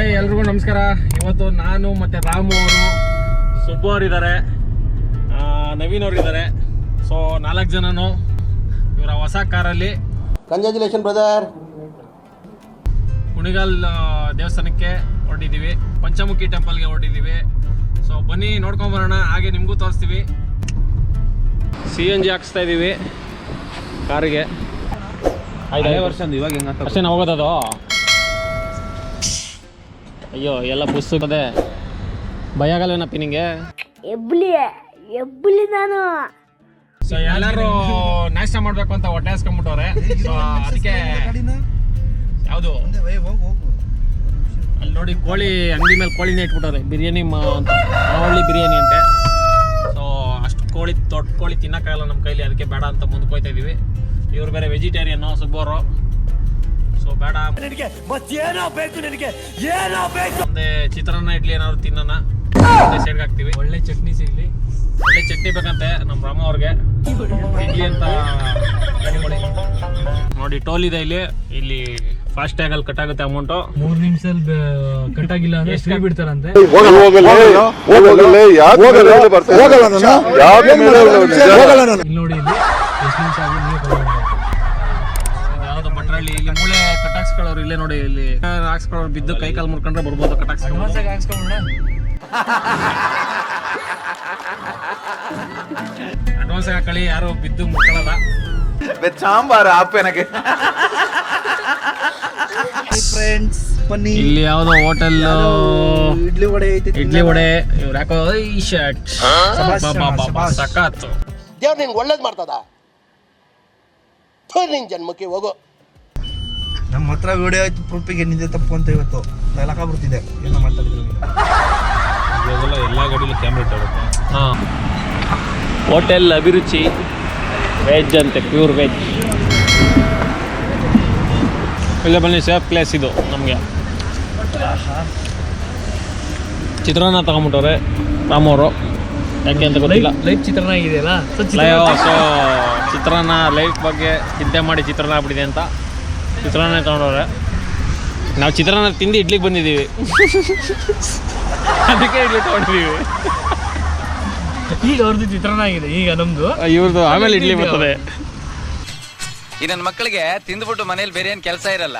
Hi ಎಲ್ರಿಗೂ ನಮಸ್ಕಾರ. ಇವತ್ತು ನಾನು ಮತ್ತೆ ರಾಮು ಅವರು ಸುಬ್ಬು ಅವ್ರು ಇದ್ದಾರೆ ನವೀನ್ ಅವ್ರು ಇದ್ದಾರೆ ಸೊ ನಾಲ್ಕು ಜನನು ಇವರ ಹೊಸ ಕಾರಲ್ಲಿ. ಕಂಗ್ರ್ಯಾಚುಲೇಷನ್ ಬ್ರದರ್ ಕುಣಿಗಾಲ್ ದೇವಸ್ಥಾನಕ್ಕೆ ಹೊರಟಿದ್ದೀವಿ. ಪಂಚಮುಖಿ ಟೆಂಪಲ್ಗೆ ಹೊರಟಿದ್ದೀವಿ. ಸೊ ಬನ್ನಿ ನೋಡ್ಕೊಂಬರೋಣ ಹಾಗೆ ನಿಮಗೂ ತೋರಿಸ್ತೀವಿ. ಸಿ ಎನ್ ಜಿ ಹಾಕಿಸ್ತಾ ಇದ್ದೀವಿ ಕಾರಿಗೆ. ಐದು ವರ್ಷ ಇವಾಗ ಹೆಂಗ ಅಷ್ಟೇ ನಾವು ಹೋಗೋದದು ಅಯ್ಯೋ ಎಲ್ಲ ಬುಸ್ಸು ಭಯ ಭಯ ಆಗಲ್ವೇನಪ್ಪಿ ನಿಂಗೆ. ಎಬ್ಲಿ ಎಬ್ಲಿ ನಾನು. ಸೊ ಎಲ್ಲರೂ ನಾಷ್ಟ ಮಾಡ್ಬೇಕು ಅಂತ ಹೊಟ್ಟೆ ಹಾಸ್ಕೊಂಡ್ಬಿಟ್ಟವ್ರೆ. ಸೊ ಅದಕ್ಕೆ ಯಾವುದು? ಅಲ್ಲಿ ನೋಡಿ ಕೋಳಿ ಅಂಗಡಿ ಮೇಲೆ ಕೋಳಿನೇ ಇಟ್ಬಿಟ್ಟವ್ರೆ. ಬಿರಿಯಾನಿ ಮಾ ಅಂತ ಮಾವಳ್ಳಿ ಬಿರಿಯಾನಿ ಅಂತೆ. ಸೊ ಅಷ್ಟು ಕೋಳಿ ದೊಡ್ಡ ಕೋಳಿ ತಿನ್ನಕ್ಕಾಗಲ್ಲ ನಮ್ಮ ಕೈಲಿ. ಅದಕ್ಕೆ ಬೇಡ ಅಂತ ಮುಂದಕ್ಕೆ ಹೋಯ್ತಾ ಇದೀವಿ. ಇವ್ರು ಬೇರೆ ವೆಜಿಟೇರಿಯನ್ ಸುಬ್ಬವರು. ಸೊ ಬೇಡ. ಮುಂದೆ ಚಿತ್ರಾನ್ನ ಇಡ್ಲಿ ಏನಾದ್ರು ತಿನ್ನೋಣ. ಸೈಡ್ಗೆ ಹಾಕ್ತಿವಿ. ಒಳ್ಳೆ ಚಟ್ನಿ ಸಿಗ್ಲಿ. ಒಳ್ಳೆ ಚಟ್ನಿ ಬೇಕಂತೆ ನಮ್ಮ ರಾಮ ಅವ್ರಿಗೆ. ಇಡ್ಲಿ ಅಂತ. ನೋಡಿ ಟೋಲ್ ಇದೆ ಇಲ್ಲಿ. ಇಲ್ಲಿ ಫಾಸ್ಟ್ ಟ್ಯಾಗ್ ಅಲ್ಲಿ ಕಟ್ ಆಗುತ್ತೆ ಅಮೌಂಟ್ ಮೂರ್ ನಿಮಿಷದಲ್ಲಿ ಕಟ್ ಆಗಿಲ್ಲ ಅಂದ್ರೆ ಫ್ರೀ ಬಿಡ್ತಾರಂತೆ. ನೋಡಿ ಇಲ್ಲಿ ಎಷ್ಟು ನಿಮಿಷ ಆಗಿ ನೀವು ಯಾವ್ದು ಭಟ್ರಳ್ಳಿ ಇಲ್ಲಿ ಮೂಳೆ ಕಟ್ ಹಾಕ್ಸ್ಕೊಳ್ಳೋರು ಇಲ್ಲೇ ನೋಡಿ ಇಲ್ಲಿ. ಹಾಕ್ಸ್ಕೊಳ್ಳೋರು ಬಿದ್ದು ಕೈ ಕಾಲು ಮುರ್ಕೊಂಡ್ರೆ ಬರ್ಬೋದು ಕಟಾಕ್ಸ್ ಹಾಕ್ಸ್ಕೊಳ್ಳೋದು ಹಾಕ್ಸ್ಕೊಂಡ್ಬಿಡ ಅಡ್ವಾನ್ಸ್ ಹಾಕೊಳ್ಳಿ ಯಾರು ಬಿದ್ದು ಮುರ್ಕೊಳ್ಳಲ್ಲ. ಆಪ್ ನನಗೆ ಫ್ರೆಂಡ್ಸ್ ಬನ್ನಿ. ಇಲ್ಲಿ ಯಾವ್ದೋ ಹೋಟೆಲ್ ಇಡ್ಲಿ ವಡೆ ಐತಿ ಇಡ್ಲಿ ವಡೆ ಇವ್ರು ಯಾಕೋ ಈ ಶರ್ಟ್ ಸಖತ್ ದೇವ್ರು ನಿಂಗೆ ಒಳ್ಳೇದು ಮಾಡ್ತದ? ನಿನ್ ಜನ್ಮಕ್ಕೆ ಹೋಗು. ನಮ್ಮ ಹತ್ರ ವಿಡಿಯೋ ಆಯ್ತು ಪ್ರೂಫಿಗೆ ನಿಂದೆ ತಪ್ಪು ಅಂತ ಇವತ್ತು ತಲಕ ಬರ್ತಿದೆ ಏನೋ ಮಾತಾಡಿದ್ರು ಎಲ್ಲ ಗಾಡಿಲೂ ಕ್ಯಾಮ್ರಾ ಇಟ್ಟಾಗುತ್ತೆ ಹಾ. ಹೋಟೆಲ್ ಅಭಿರುಚಿ ವೆಜ್ ಅಂತೆ ಪ್ಯೂರ್ ವೆಜ್ ಇಲ್ಲ ಬನ್ನಿ ಸೇಫ್ ಪ್ಲೇಸ್ ಇದು ನಮಗೆ. ಚಿತ್ರಾನ್ನ ತಗೊಂಬಿಟ್ಟವ್ರೆ ರಾಮವರು. ಯಾಕೆ ಅಂತ ಗೊತ್ತಿಲ್ಲ. ಲೈಫ್ ಚಿತ್ರಾನ್ನ ಆಗಿದೆಯಲ್ಲ? ಸೊ ಲೈವ್ ಸೊ ಚಿತ್ರಾನ್ನ ಲೈಫ್ ಬಗ್ಗೆ ಚಿಂತೆ ಮಾಡಿ ಚಿತ್ರಾನ್ನ ಆಗ್ಬಿಟ್ಟಿದೆ ಅಂತ. ಚಿತ್ರಾನ್ನ ತಗೊಂಡವ್ರೆ. ನಾವು ಚಿತ್ರಾನ್ನ ತಿಂದು ಇಡ್ಲಿಗೆ ಬಂದಿದ್ದೀವಿ. ಅದಕ್ಕೆ ಇಡ್ಲಿ ತಗೊಂಡಿದ್ದೀವಿ. ಈಗ ಅವ್ರದ್ದು ಚಿತ್ರಾನ್ನ ಆಗಿದೆ ಈಗ ನಮ್ದು. ಇವ್ರದ್ದು ಆಮೇಲೆ ಇಡ್ಲಿ ಬರ್ತದೆ. ಈ ನನ್ನ ಮಕ್ಕಳಿಗೆ ತಿಂದ್ಬಿಟ್ಟು ಮನೇಲಿ ಬೇರೆ ಏನು ಕೆಲಸ ಇರಲ್ಲ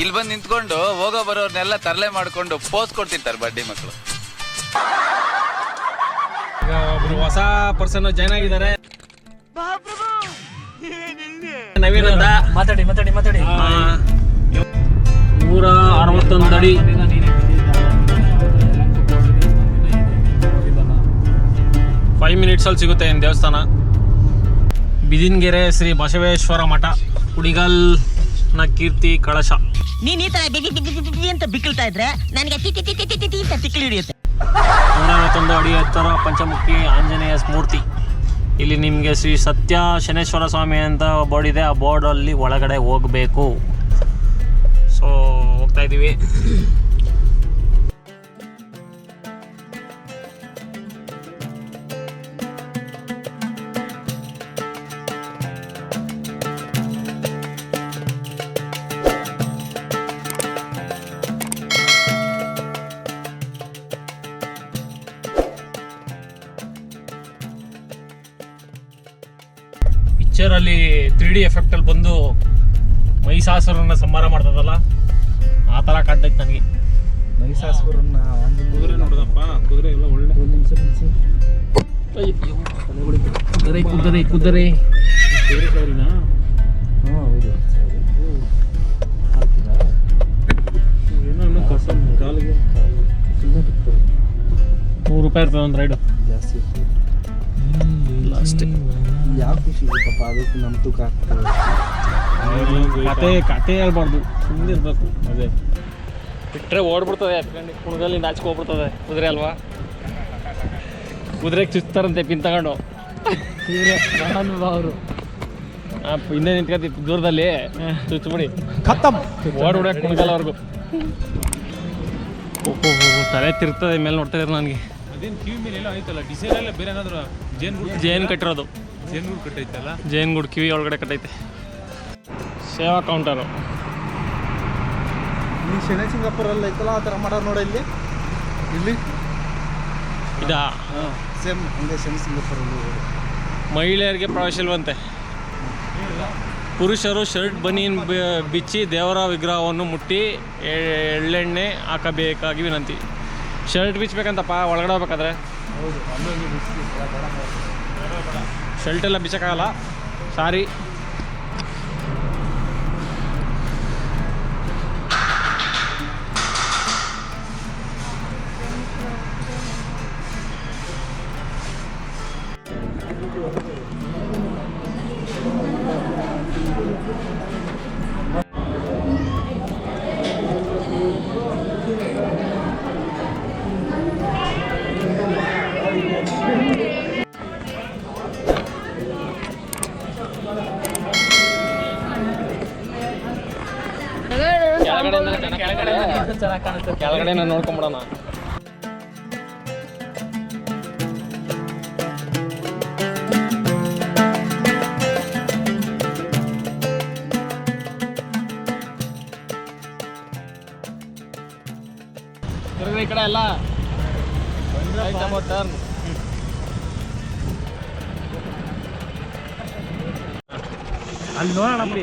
ಇಲ್ಲಿ ಬಂದು ನಿಂತ್ಕೊಂಡು ಹೋಗೋ ಬರೋರ್ನೆಲ್ಲ ತರಲೆ ಮಾಡಿಕೊಂಡು ಪೋಸ್ ಕೊಡ್ತಿರ್ತಾರೆ ಬಡ್ಡಿ ಮಕ್ಕಳು ಈಗ ಒಬ್ರು ಹೊಸ ಪರ್ಸನ್ ಜಾಯ್ನ್ ಆಗಿದ್ದಾರೆ. ನವೀನ್ ಅಂತ. ಮಾತಾಡಿ ಮಾತಾಡಿ ಮಾತಾಡಿ. ನೂರ ಅರವತ್ತೊಂದು ಅಡಿ. ಫೈವ್ ಮಿನಿಟ್ಸಲ್ಲಿ ಸಿಗುತ್ತೆ ಏನು ದೇವಸ್ಥಾನ? ಬಿದಿನ್ಗೆರೆ ಶ್ರೀ ಬಸವೇಶ್ವರ ಮಠ ಕುಡಿಗಲ್ನ ಕೀರ್ತಿ ಕಳಶ. ನೀನ್ ಈ ತರ ಬಿಗಿ ಬಿಗಿ ಬಿಗಿ ಅಂತ ಬಿಕ್ಕಳ್ತಾ ಇದ್ರೆ ನನಗೆ T T T T T T ಅಂತ ತಿಕ್ಕಿಳಿಯುತ್ತೆ. ಹಿಡಿಯುತ್ತೆ ನೂರ ಅರವತ್ತೊಂದು ಅಡಿ ಎತ್ತರ ಪಂಚಮುಖಿ ಆಂಜನೇಯ ಮೂರ್ತಿ ಇಲ್ಲಿ ನಿಮಗೆ ಶ್ರೀ ಸತ್ಯ ಶನೇಶ್ವರ ಸ್ವಾಮಿ ಅಂತ ಬೋರ್ಡ್ ಇದೆ. ಆ ಬೋರ್ಡಲ್ಲಿ ಒಳಗಡೆ ಹೋಗಬೇಕು. ಸೊ ಹೋಗ್ತಾ ಇದ್ದೀವಿ. ಪಿಕ್ಚರಲ್ಲಿ ತ್ರೀ ಡಿ ಎಫೆಕ್ಟಲ್ಲಿ ಬಂದು ಮಹಿಷಾಸುರನ ಸಂಹಾರ ಮಾಡ್ತದಲ್ಲ? ಆ ಥರ ಕಾಣ್ತೈತೆ ನನಗೆ. ಮಹಿಷಾಸುರನ್ನ ಕುದುರೆ ನೋಡಿದಪ್ಪ. ಕುದುರೆ ಎಲ್ಲ ಒಳ್ಳೆ. ಕುದುರೆ ಕುದುರೆ ಕುದುರೆ. ಕುದುರೆ ಹೌದು. ಏನೋ ಕಸ ಕಾಲಿಗೆ. ನೂರು ರೂಪಾಯಿ ಇರ್ತದೆ ಒಂದು ರೈಡು ಜಾಸ್ತಿ ಅಷ್ಟೇ ಯಾವ ಖುಷಿ ಅದಕ್ಕೆ ನಮ್ಮ ತೂಕ ಆಗ್ತದೆ. ಕತೆ ಕತೆ ಹೇಳ್ಬಾರ್ದು. ಸುಮ್ಮನೆ ಇರಬೇಕು. ಅದೇ. ಬಿಟ್ಟರೆ ಓಡ್ಬಿಡ್ತದೆ ಹತ್ಕೊಂಡು ಕುಣದಲ್ಲಿ ನಾಚಿಕೆ ಹೋಗ್ಬಿಡ್ತದೆ. ಕುದುರೆ ಅಲ್ವಾ? ಕುದುರೆಗೆ ಚುಚ್ತಾರಂತೆ ಪಿನ್ ತಗೊಂಡು. ಅವರು ಆ, ಹಿಂದೆ ನಿಂತ್ಕೊತಿ ದೂರದಲ್ಲಿ. ಚುಚ್ಬಿಡಿ. ಓಡ್ ಹೊಡ್ಯಕ್ಕೆ ಅವ್ರಿಗೂ. ತಲೆ ತಿರ್ತದೆ ಮೇಲೆ ನೋಡ್ತಾ ಇದ್ದಾರೆ ನನಗೆ. ಅದೇನು ಕಿವಿ ಮೇಲೆ ಎಲ್ಲ ಆಯ್ತಲ್ಲ ಡಿಸೈನ್ ಎಲ್ಲ ಬೇರೆ ಏನಾದ್ರು ಜೇನ್ ಗುಡ್ ಜೇನು ಕಟ್ಟಿರೋದು. ಜೇನ್ ಗುಡ್ ಕಟ್ಟೈತಲ್ಲ? ಜೇನ್ ಕಿವಿ ಒಳಗಡೆ ಕಟ್ಟೈತೆ. ಸೇವಾ ಕೌಂಟರು ಶನಿ ಸಿಂಗಾಪುರಲ್ಲಿ ಐತಲ್ಲ ಆ ಥರ ಮಾಡೋ ನೋಡ ಇಲ್ಲಿ. ಇಲ್ಲಿ? ಇದಾ? ಸೇಮ್ ಹಂಗೆ ಶನಿ ಸಿಂಗಾಪುರಲ್ಲಿ ಮಹಿಳೆಯರಿಗೆ ಪ್ರವೇಶ ಇಲ್ವಂತೆ. ಪುರುಷರು ಶರ್ಟ್ ಬನೀನ್ ಬಿಚ್ಚಿ ದೇವರ ವಿಗ್ರಹವನ್ನು ಮುಟ್ಟಿ ಎ- ಎಳ್ಳೆಣ್ಣೆ ಹಾಕಬೇಕಾಗಿ ವಿನಂತಿ. ಶರ್ಟ್ ಬಿಚ್ಚಬೇಕಂತಪ್ಪ ಒಳಗಡೆ ಹೋಗ್ಬೇಕಾದ್ರೆ? ಶರ್ಟ್ ಎಲ್ಲ ಬಿಚ್ಚಕ್ಕಾಗಲ್ಲ ಸಾರಿ ಕೆಳಗಡೆ ನಾನು ನೋಡ್ಕೊಂಬಿಡೋಣ. ತಿರ್ಗಿ ಈ ಕಡೆ ಎಲ್ಲ. ಟರ್ನ್ ಅಲ್ಲಿ ನೋಡೋಣ ಬಿಡಿ,